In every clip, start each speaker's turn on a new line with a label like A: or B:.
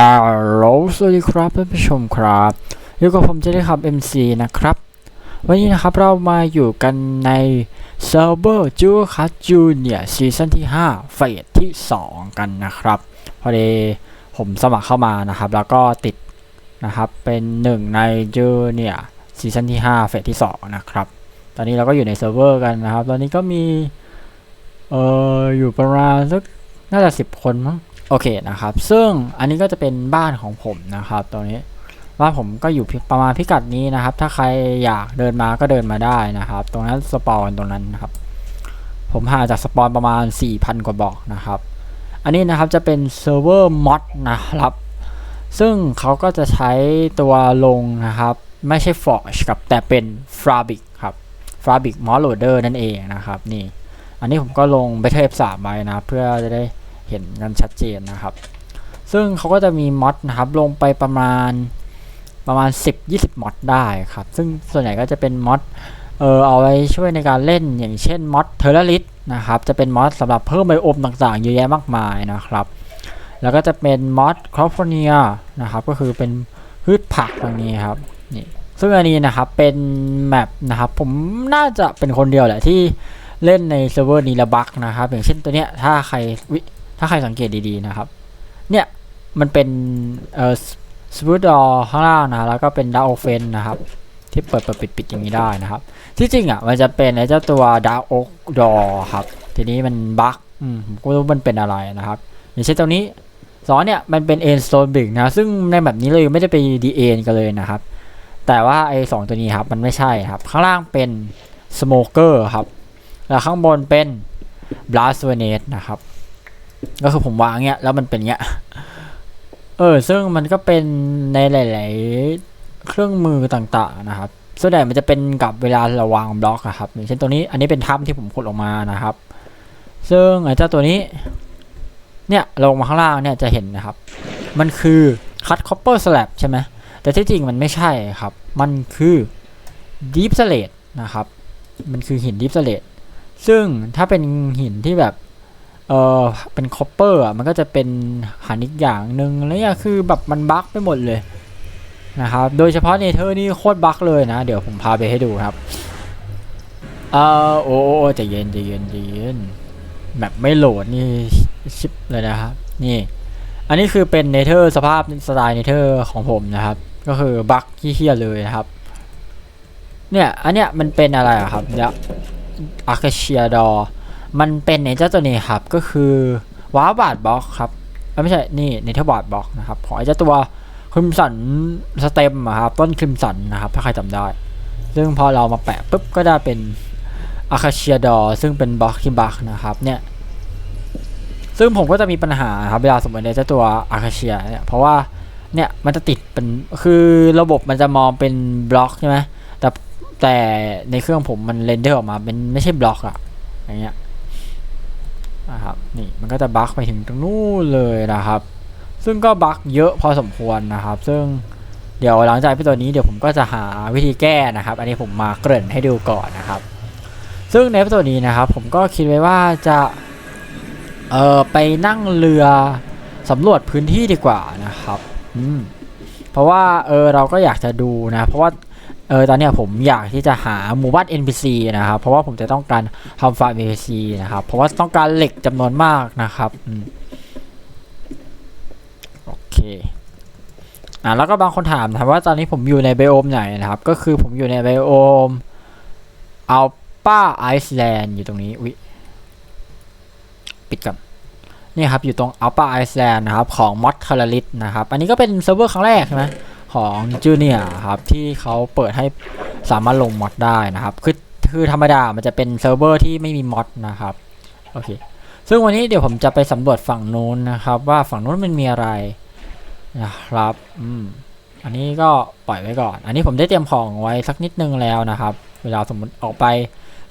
A: ฮัลโหลสวัสดีครับท่านผู้ชมครับอยู่กับผมเจได้ครับ MC นะครับ วันนี้นะครับเรามาอยู่กันในเซิร์ฟเวอร์จูคัสจูเนียซีซั่นที่ 5 เฟสที่ 2 กันนะครับ พอดีผมสมัครเข้ามานะครับ แล้วก็ติดนะครับเป็นหนึ่งในจูเนียซีซั่นที่ 5 เฟสที่ 2 นะครับ ตอนนี้เราก็อยู่ในเซิร์ฟเวอร์กันนะครับ ตอนนี้ก็มีเอออยู่ประมาณสักน่าจะ 10 คนมั้ง โอเคนะครับ ซึ่งอันนี้ก็จะเป็นบ้านของผมนะครับตรงนี้บ้านผมก็อยู่ประมาณพิกัดนี้นะครับ ถ้าใครอยากเดินมาก็เดินมาได้นะครับ ตรงนั้นสปอนตรงนั้นนะครับ ผมห่างจากสปอนประมาณ 4,000 กว่าบอกนะครับ อันนี้นะครับจะเป็นเซิร์ฟเวอร์มอดนะครับ ซึ่งเขาก็จะใช้ตัวลงนะครับ ไม่ใช่ Forge กับแต่เป็น f a b i c ครับ f a b i c Mod Loader นั่นเองนะครับนี่ อันนี้ผมก็ลง Better F3 ไว้นะ เพื่อจะได้ เห็นกันชัดเจนนะครับ ซึ่งเขาก็จะมีมอดนะครับลงไปประมาณประมาณ 10-20มอดได้ครับ ซึ่งส่วนใหญ่ก็จะเป็นมอดเออเอาไว้ช่วยในการเล่นอย่างเช่นมอดเทอร์ลิสนะครับ จะเป็นมอดสำหรับเพิ่มไบโอมต่างๆเยอะแยะมากมายนะครับ แล้วก็จะเป็นมอดครอฟเนียนะครับ ก็คือเป็นพืชผักตรงนี้ครับนี่ซึ่งอันนี้นะครับเป็นแมปนะครับผมน่าจะเป็นคนเดียวแหละที่เล่นในเซิร์ฟเวอร์นี้ละบักนะครับ อย่างเช่นตัวเนี้ยถ้าใครวิ ถ้าใครสังเกตดีๆนะครับ เนี่ยมันเป็นเอ่อสปูดดอข้างล่างนะแล้วก็เป็นดาวโอเฟนนะครับ ที่เปิดเปิดปิดปิดอย่างนี้ได้นะครับ ที่จริงอะมันจะเป็นไอ้เจ้าตัวดาวโอดอครับ ทีนี้มันบั๊กอืมผมก็รู้มันเป็นอะไรนะครับ อย่างเช่นตัวนี้สองเนี่ยมันเป็นเอ็นโตนบิกนะซึ่งในแบบนี้เลยไม่ได้ไปดีเอ็นกันเลยนะครับ แต่ว่าไอ้สองตัวนี้ครับมันไม่ใช่ครับ ข้างล่างเป็นสโมเกอร์ครับ แล้วข้างบนเป็นบลัสเวเนสนะครับ ก็คือผมวางเงี้ยแล้วมันเป็นเงี้ย เออ ซึ่งมันก็เป็นในหลาย ๆ เครื่องมือต่างๆนะครับส่วนใหญ่มันจะเป็นกับเวลาเราวางบล็อกอะครับอย่างเช่นตัวนี้อันนี้เป็นถ้ำที่ผมขุดออกมานะครับ ซึ่งไอ้เจ้าตัวนี้ เนี่ยลงมาข้างล่างเนี่ยจะเห็นนะครับ มันคือคัตคอปเปอร์สลับใช่ไหมแต่ที่จริงมันไม่ใช่ครับ มันคือดีฟสเลตนะครับ มันคือหินดีฟสเลตซึ่งถ้าเป็นหินที่แบบ เออเป็นคอปเปอร์อะมันก็จะเป็นหันอีกอย่างหนึ่งแล้วเนี่ยคือแบบมันบั๊กไปหมดเลยนะครับโดยเฉพาะเนเธอร์นี่โคตรบั๊กเลยนะ เดี๋ยวผมพาไปให้ดูครับเออโอ้โอใจเย็นใจเย็นใจเย็นแบบไม่โหลดนี่ชิปเลยนะครับนี่ อันนี้คือเป็นเนเธอร์สภาพสไตล์เนเธอร์ของผมนะครับ ก็คือบั๊กที่เฮี้ยเลยนะครับ เนี่ยอันเนี้ยมันเป็นอะไรอะครับเนี่ยอาคาเชียดอ มันเป็นในเจ้าตัวนี้ครับก็คือว้าบาดบล็อกครับไม่ใช่นี่เนเธอร์บาดบล็อกนะครับของไอ้เจ้าตัวคริมสันสเต็มครับต้นคริมสันนะครับถ้าใครจำได้ ซึ่งพอเรามาแปะปุ๊บก็ได้เป็นอาคาเชียดอซึ่งเป็นบล็อกคิมบักนะครับเนี่ยซึ่งผมก็จะมีปัญหาครับเวลาสมมติในเจ้าตัวอาคาเชียเนี่ยเพราะว่าเนี่ยมันจะติดเป็นคือระบบมันจะมองเป็นบล็อกใช่ไหมแต่แต่ในเครื่องผมมันเรนเดอร์ออกมาเป็นไม่ใช่บล็อกอะอย่างเงี้ย นะครับนี่มันก็จะบั๊กไปถึงตรงนู้นเลยนะครับ ซึ่งก็บั๊กเยอะพอสมควรนะครับ ซึ่งเดี๋ยวหลังจากพี่ตัวนี้เดี๋ยวผมก็จะหาวิธีแก้นะครับ อันนี้ผมมาเกริ่นให้ดูก่อนนะครับ ซึ่งในตัวนี้นะครับ ผมก็คิดไว้ว่าจะเออไปนั่งเรือสำรวจพื้นที่ดีกว่านะครับ อืมเพราะว่าเออเราก็อยากจะดูนะ เพราะว่า เออตอนนี้ผมอยากที่จะหาหมู่บ้าน NPC นะครับเพราะว่าผมจะต้องการทำฟาร์ม NPC นะครับเพราะว่าต้องการเหล็กจำนวนมากนะครับโอเคอ่าแล้วก็บางคนถามถามว่าตอนนี้ผมอยู่ในไบโอมไหนนะครับ ก็คือผมอยู่ในไบโอมอัลปาไอซ์แลนด์อยู่ตรงนี้อุ๊ยปิดก่อนนี่ครับอยู่ตรงอัลปาไอซ์แลนด์นะครับของมอดคาราลิสนะครับ อันนี้ก็เป็นเซิร์ฟเวอร์ครั้งแรกใช่ไหม ของจูเนียครับที่เขาเปิดให้สามารถลงมอดได้นะครับ คือคือธรรมดามันจะเป็นเซิร์ฟเวอร์ที่ไม่มีมอดนะครับโอเคซึ่งวันนี้เดี๋ยวผมจะไปสำรวจฝั่งนู้นนะครับ ว่าฝั่งนู้นมันมีอะไรนะครับอืมอันนี้ก็ปล่อยไว้ก่อน อันนี้ผมได้เตรียมของไว้สักนิดนึงแล้วนะครับ เวลาสมมติออกไป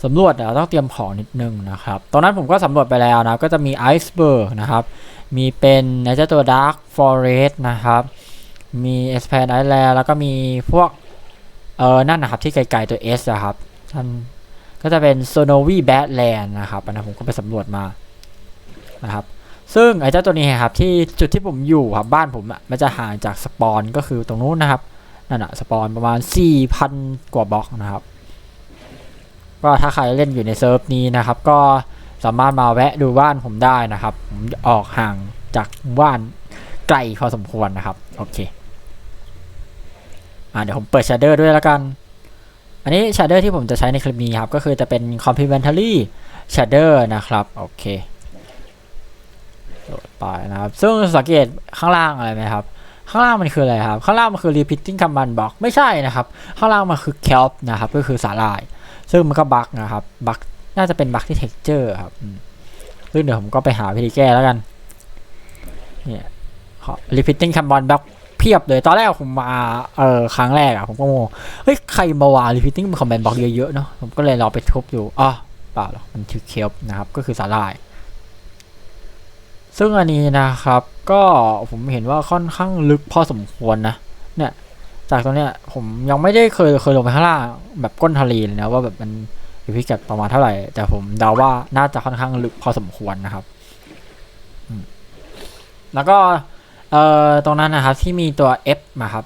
A: สำรวจเราต้องเตรียมของนิดนึงนะครับ ตอนนั้นผมก็สำรวจไปแล้วนะ ก็จะมีไอซ์เบิร์กนะครับ มีเป็นในเจ้าตัวดาร์ f ฟอเรสต์นะครับ มี expand island แล้วก็มีพวก เออนั่นนะครับ ที่ไกลๆตัว S นะครับท่านก็จะเป็น Sonowy Badland นะครับอันนั้นผมก็ไปสำรวจมานะครับ ซึ่งไอ้เจ้าตัวนี้ครับที่จุดที่ผมอยู่ครับบ้านผมอะมันจะห่างจากสปอนก็คือตรงนู้นนะครับนั่นอะสปอนประมาณ 4,000 กว่าบล็อกนะครับ ก็ถ้าใครเล่นอยู่ในเซิร์ฟนี้นะครับ ก็สามารถมาแวะดูบ้านผมได้นะครับ ผมออกห่างจากบ้านไกลพอสมควรนะครับ โอเค อ่าเดี๋ยวผมเปิดชาร์เดอร์ด้วยแล้วกัน อันนี้ชาร์เดอร์ที่ผมจะใช้ในคลิปนี้ครับ ก็คือจะเป็น complementary shader นะครับ โอเคโหลดไปนะครับ ซึ่งสังเกตข้างล่างอะไรไหมครับ ข้างล่างมันคืออะไรครับ ข้างล่างมันคือ repeating command block ไม่ใช่นะครับ ข้างล่างมันคือ kelp นะครับ ก็คือสาหร่าย ซึ่งมันก็บั๊กนะครับ บั๊กน่าจะเป็นบั๊กที่ texture ครับซึ่งเดี๋ยวผมก็ไปหาวิธีแก้แล้วกันเนี่ย repeating command block พียบเลยตอนแรกผมมาเออครั้งแรกอะผมก็งงเฮ้ยใครมาวาง repeating command block เยอะๆเนาะผมก็เลยลอไปทบอยู่อ๋อเปล่าหรอกมันคือ kelp นะครับก็คือสาหร่าย ซึ่งอันนี้นะครับ ก็ผมเห็นว่าค่อนข้างลึกพอสมควรนะเนี่ยจากตรงเนี้ยผมยังไม่ได้เคยเคยลงไปข้างล่างแบบก้นทะเลเลยนะว่าแบบมันอยู่พิกัดประมาณเท่าไหร่ แต่ผมเดาว่าน่าจะค่อนข้างลึกพอสมควรนะครับแล้วก็ เอ่อตรงนั้นนะครับที่มีตัว F มาครับ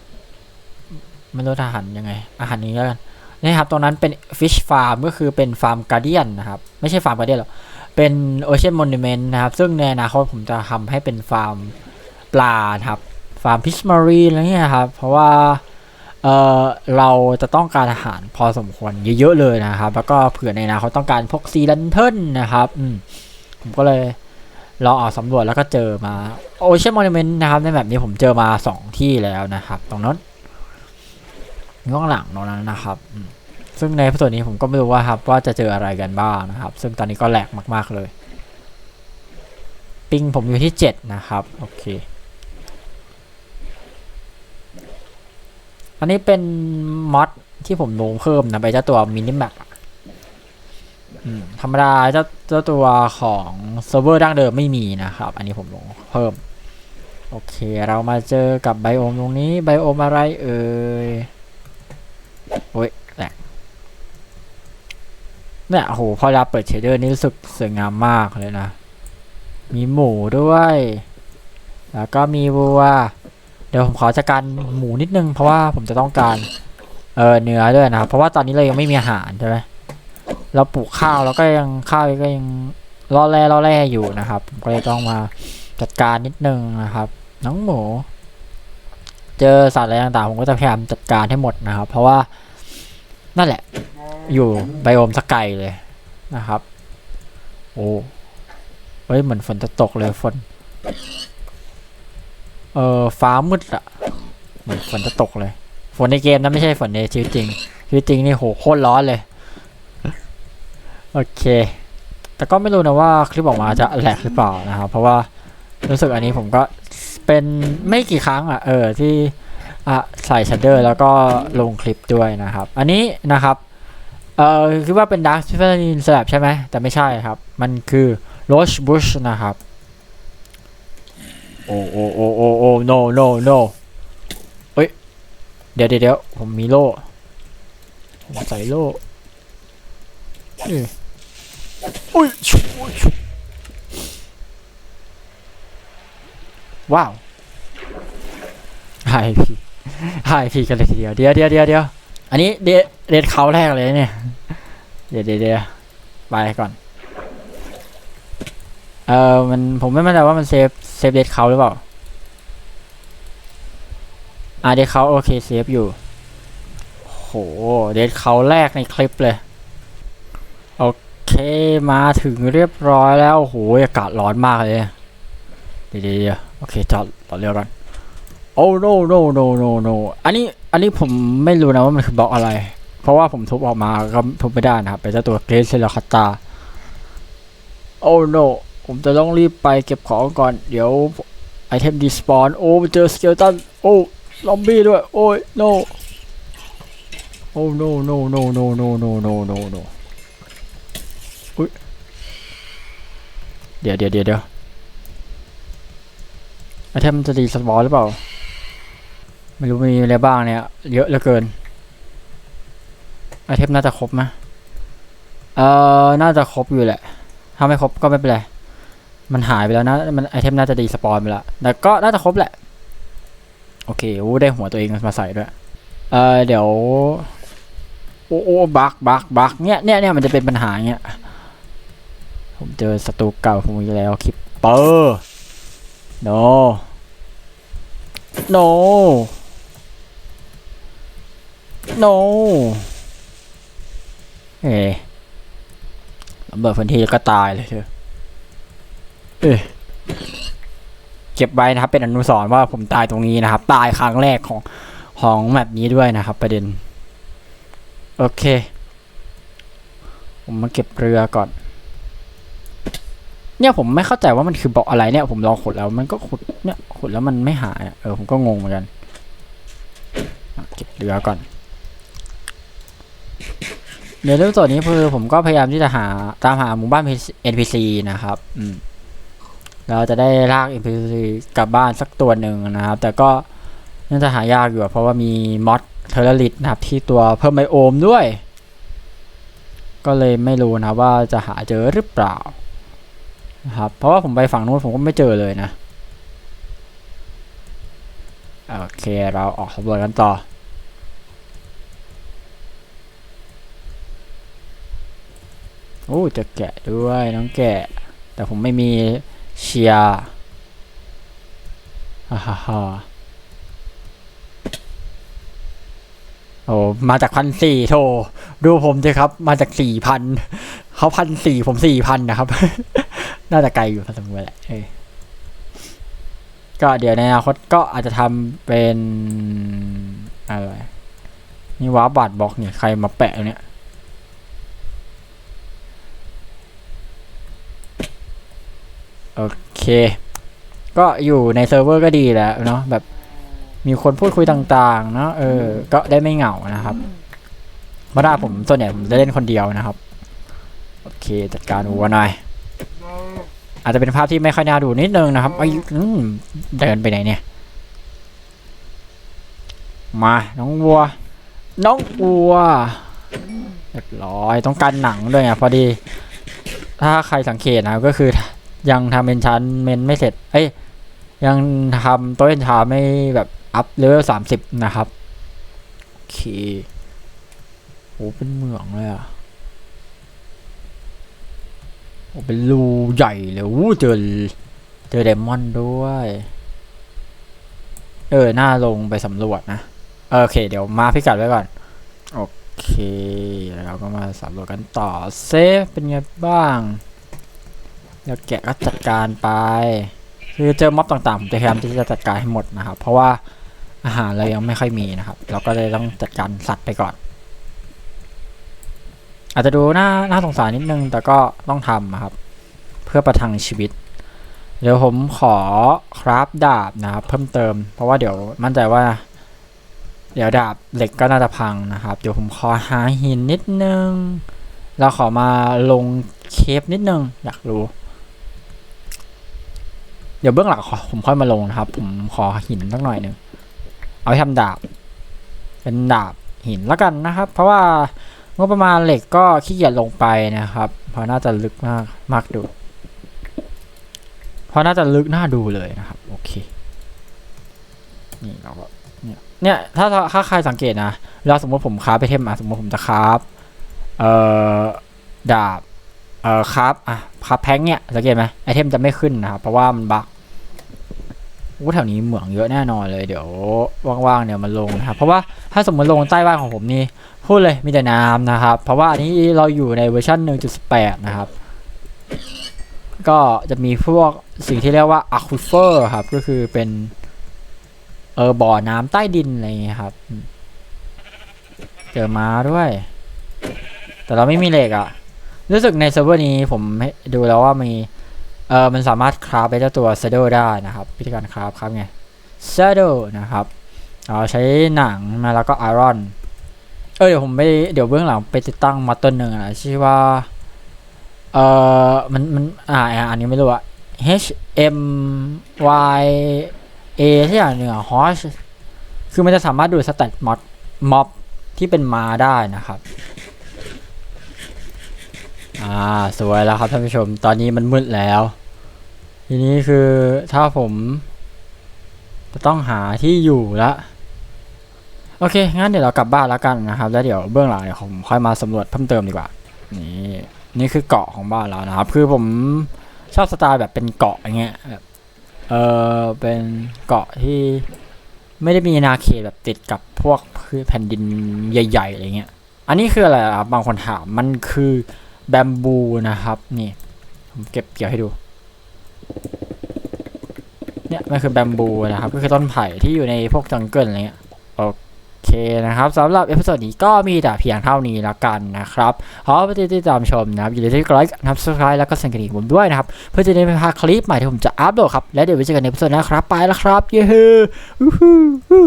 A: ไม่รู้ทหารยังไง อาหารนี้แล้วกันนี่ครับตรงนั้นเป็น Fish Farm ก็คือเป็นฟาร์มการเดียนนะครับ ไม่ใช่ฟาร์มการเดียนหรอกเป็น Ocean Monument นะครับ ซึ่งในอนาคตผมจะทำให้เป็นฟาร์มปลานะครับฟาร์มพิชมารีอะไรเงี้ยครับ เพราะว่าเออเราจะต้องการอาหารพอสมควรเยอะๆเลยนะครับ แล้วก็เผื่อในอนาคตต้องการพวกซีลันเทิลนะครับ อืมผมก็เลย ลองออกสำรวจแล้วก็เจอมาโอเชียนมอนิเมนต์นะครับในแบบนี้ผมเจอมาสองที่แล้วนะครับ ตรงนั้นข้างหลังตรงนั้นนะครับ ซึ่งในส่วนนี้ผมก็ไม่รู้ว่าครับว่าจะเจออะไรกันบ้างนะครับ ซึ่งตอนนี้ก็แหลกมาก ๆ เลยปิงผมอยู่ที่เจ็ดนะครับ โอเค อันนี้เป็นมอดที่ผมลงเพิ่มนะไปเจ้าตัวมินิแมป ธรรมดาเจ้าเจ้าตัวของเซิร์ฟเวอร์ดั้งเดิมไม่มีนะครับ อันนี้ผมลงเพิ่ม โอเค เรามาเจอกับไบโอมตรงนี้ ไบโอมอะไรเอ่ยโอ้ยแหลกเนี่ยโอ้โหพอเราเปิดเชเดอร์นี่รู้สึกสวยงามมากเลยนะ มีหมูด้วย แล้วก็มีวัว เดี๋ยวผมขอจัดการหมูนิดนึง เพราะว่าผมจะต้องการ เออเนื้อด้วยนะครับเพราะว่าตอนนี้เรายังไม่มีอาหารใช่ไหม เราปลูกข้าวแล้วก็ยังข้าวก็ยังล่อแร่ล่อแร่อยู่นะครับก็เลยต้องมาจัดการนิดนึงนะครับ น้องหมู เจอสัตว์อะไรต่างๆผมก็จะพยายามจัดการให้หมดนะครับ เพราะว่านั่นแหละ อยู่ไบโอมสกไกลเลยนะครับ โอ้เฮ้ยเหมือนฝนจะตกเลยฝน เออฟ้ามืดอะเหมือนฝนจะตกเลย ฝนในเกมนะไม่ใช่ฝนในชีวิตจริงชีวิตจริงนี่โหโคตรร้อนเลย โอเค แต่ก็ไม่รู้นะว่าคลิปออกมาจะแหลกหรือเปล่านะครับ เพราะว่ารู้สึกอันนี้ผมก็เป็นไม่กี่ครั้งอะเออที่อะใส่ชัดเดอร์แล้วก็ลงคลิปด้วยนะครับ อันนี้นะครับ เออคิดว่าเป็นดาร์คซิฟเฟอร์นินสลับใช่ไหม แต่ไม่ใช่ครับ มันคือโรชบุชนะครับ โอ้โอ้โอ้โอ้โอ้ no no no เอ้ย เดี๋ยวเดี๋ยวผมมีโล่ผมใส่โล่ อุ้ยว้าวหายพีหายพีกันเลยทีเดียวเดียวเดียวเดียวเดียวอันนี้เดเดดเขาแรกเลยเนี่ย เดี๋ยวเดี๋ยวเดียวไปก่อน เออมันผมไม่มั่นใจว่ามันเซฟเซฟเดทเขาหรือเปล่าอ่าเดทเขาโอเคเซฟอยู่โหเดทเขาแรกในคลิปเลย เคมาถึงเรียบร้อยแล้วโหอากาศร้อนมากเลยเดี๋ยวเดี๋ยวเดี๋ยวโอเคจอดต่อเร็วกันโอ้ no no no no no อันนี้อันนี้ผมไม่รู้นะว่ามันคือบล็อกอะไร เพราะว่าผมทุบออกมาก็ทุบไม่ได้นะครับเป็นเจ้าตัวเกรซเซลคาตาโอ้ no ผมจะต้องรีบไปเก็บของก่อน เดี๋ยวไอเทมดีสปอนโอ้เจอสเกลตันโอ้ลอมบี้ด้วย โอ้ย no โอ้ no no no no no no no no no อุ้ยเดี๋ยวเดี๋ยวเดี๋ยวเดี๋ยวไอเทมจะดีสปอนหรือเปล่า ไม่รู้มีอะไรบ้างเนี่ย เยอะเหลือเกิน ไอเทมน่าจะครบไหมเอ่อ น่าจะครบอยู่แหละ ถ้าไม่ครบก็ไม่เป็นไร มันหายไปแล้วนะ มันไอเทมน่าจะดีสปอนไปแล้วแต่ก็น่าจะครบแหละ โอเคโอ้ได้หัวตัวเองมาใส่ด้วย เออเดี๋ยว โอ้โอ้บักบักบักเนี่ยเนี่ยเนี่ยมันจะเป็นปัญหาเงี้ย ผมเจอศัตรูเก่าผมอีกแล้วคิปเปอร์ no no no เฮ้ระเบิดพื้นที่ก็ตายเลยเธอเอ้ยเก็บไว้นะครับ เป็นอนุสรณ์ว่าผมตายตรงนี้นะครับ ตายครั้งแรกของของแมปนี้ด้วยนะครับ ประเด็น โอเค ผมมาเก็บเรือก่อน เนี่ยผมไม่เข้าใจว่ามันคือบอกอะไรเนี่ยผมลองขุดแล้วมันก็ขุดเนี่ยขุดแล้วมันไม่หายเออผมก็งงเหมือนกันเก็บเรือก่อนเดี๋ยวเรื่องตัวนี้คือผมก็พยายามที่จะหาตามหาหมู่บ้าน NPC นะครับอืมเราจะได้ลาก NPC กลับบ้านสักตัวหนึ่งนะครับ แต่ก็น่าจะหายากอยู่เพราะว่ามีมอดเทอร์ลิตนะครับ ที่ตัวเพิ่มไบโอมด้วย ก็เลยไม่รู้นะว่าจะหาเจอหรือเปล่า นะครับ เพราะว่าผมไปฝั่งนู้นผมก็ไม่เจอเลยนะ โอเค เราออกสำรวจกันต่อ โอ้จะแกะด้วยน้องแกะ แต่ผมไม่มีเชียร์ฮ่าฮ่าฮ่าโอ้มาจากพันสี่โทดูผมสิครับ มาจากสี่พันเขาพันสี่ผมสี่พันนะครับ น่าจะไกลอยู่พอสมควรแหละเออก็เดี๋ยวในอนาคตก็อาจจะทำเป็นอะไรนี่ว้าบาดบล็อกเนี่ยใครมาแปะเนี่ยโอเค ก็อยู่ในเซิร์ฟเวอร์ก็ดีแล้วเนาะแบบมีคนพูดคุยต่างๆ เนาะเออ ก็ได้ไม่เหงานะครับเมื่อได้ผมส่วนใหญ่ผมจะเล่นคนเดียวนะครับ โอเค จัดการวัวหน่อย อาจจะเป็นภาพที่ไม่ค่อยน่าดูนิดนึงนะครับไอ้ยอืมเดินไปไหนเนี่ย มาน้องวัว น้องวัวเรียบร้อยต้องการหนังด้วยไงพอดี ถ้าใครสังเกตนะครับก็คือยังทำเป็นชั้นเมนไม่เสร็จ เอ้ยยังทำโต๊ะเอ็นชาไม่แบบอัพเลเวลสามสิบนะครับ โอเคโอ้เป็นเหมืองเลยอะ โอ้เป็นรูใหญ่เลยอู้เจอเจอไดมอนด้วย เออหน่าลงไปสำรวจนะโอเค เดี๋ยวมาพิกัดไว้ก่อน โอเคเราก็มาสำรวจกันต่อเซฟเป็นไงบ้างแล้วแกะก็จัดการไป คือเจอม็อบต่างๆผมจะพยายามที่จะจัดการให้หมดนะครับ เพราะว่าอาหารเรายังไม่ค่อยมีนะครับ เราก็เลยต้องจัดการสัตว์ไปก่อน อาจจะดูน่าน่าสงสารนิดนึง แต่ก็ต้องทำครับ เพื่อประทังชีวิต เดี๋ยวผมขอคราฟดาบนะครับ เพิ่มเติม เพราะว่าเดี๋ยวมั่นใจว่า เดี๋ยวดาบเหล็กก็น่าจะพังนะครับ เดี๋ยวผมขอหาหินนิดนึง เราขอมาลงเคปนิดนึง อยากรู้ เดี๋ยวเบื้องหลังผมค่อยมาลงนะครับ ผมขอหินสักหน่อยหนึ่งเอาไปทำดาบ เป็นดาบหินแล้วกันนะครับ เพราะว่า งบประมาณเหล็กก็ขี้เกียจลงไปนะครับ เพราะน่าจะลึกมากมากดู เพราะน่าจะลึกน่าดูเลยนะครับ โอเค นี่เราก็เนี่ยเนี่ยถ้าถ้าใครสังเกตนะเราสมมติผมคราฟไปเทมอะสมมติผมจะคราฟเอ่อดาบเอ่อครับอะครับแพงเนี่ยสังเกตไหมไอเทมจะไม่ขึ้นนะครับเพราะว่ามันบั๊ก อู้แถวนี้เหมืองเยอะแน่นอนเลยเดี๋ยวว่างๆเนี่ยมันลงนะครับเพราะว่าถ้าสมมติลงใต้บ้านของผมนี่พูดเลยมีแต่น้ำนะครับ เพราะว่าอันนี้เราอยู่ในเวอร์ชัน1.18 นะครับ ก็จะมีพวกสิ่งที่เรียกว่า aquifer ครับ ก็คือเป็นเออบ่อน้ำใต้ดินอะไรอย่างเงี้ยครับ เจอมาด้วย แต่เราไม่มีเหล็กอะรู้สึกในเซิร์ฟเวอร์นี้ผมดูแล้วว่ามี เออมันสามารถคราฟไปเจ้าตัว s a d d l e ได้นะครับวิธีการคราฟครับไง s a d d l e นะครับเราใช้หนังมาแล้วก็ไอรอนเออเดี๋ยวผมไปเดี๋ยวเบื้องหลังไปติดตั้งมาต้นหนึ่งอะชื่อว่าเออมันมันอ่าอันนี้ไม่รู้อะ H M Y A ที่อย่างหนึ่งอะฮอชคือมันจะสามารถดูดสแตทม็อดม็อบที่เป็นมาได้นะครับ อ่า สวยแล้วครับท่านผู้ชม ตอนนี้มันมืดแล้ว ทีนี้คือถ้าผมจะต้องหาที่อยู่ละโอเค งั้นเดี๋ยวเรากลับบ้านแล้วกันนะครับ แล้วเดี๋ยวเบื้องหลังผมค่อยมาสำรวจเพิ่มเติมดีกว่า นี่นี่คือเกาะของบ้านเรานะครับ คือผมชอบสไตล์แบบเป็นเกาะอย่างเงี้ยแบบเออเป็นเกาะที่ไม่ได้มีอาเขตแบบติดกับพวกพืชแผ่นดินใหญ่ๆอะไรเงี้ย อันนี้คืออะไรครับบางคนถาม มันคือแบมบูนะครับ นี่ ผมเก็บเกี่ยวให้ดู เนี่ยมันคือแบมบูนะครับ ก็คือต้นไผ่ที่อยู่ในพวกจังเกิลอะไรเงี้ยโอเคนะครับสำหรับเอพิโซดนี้ก็มีแต่เพียงเท่านี้แล้วกันนะครับขอไปติดตามชมนะครับอย่าลืมที่กดไลค์นะครับ subscribe แล้วก็สั่นกระดิ่งผมด้วยนะครับ เพื่อจะได้ไม่พลาดคลิปใหม่ที่ผมจะอัปโหลดครับ และเดี๋ยวไว้เจอกันในเอพิโซดหน้าครับ ไปแล้วครับ เย้ฮู้ฮู้ฮู้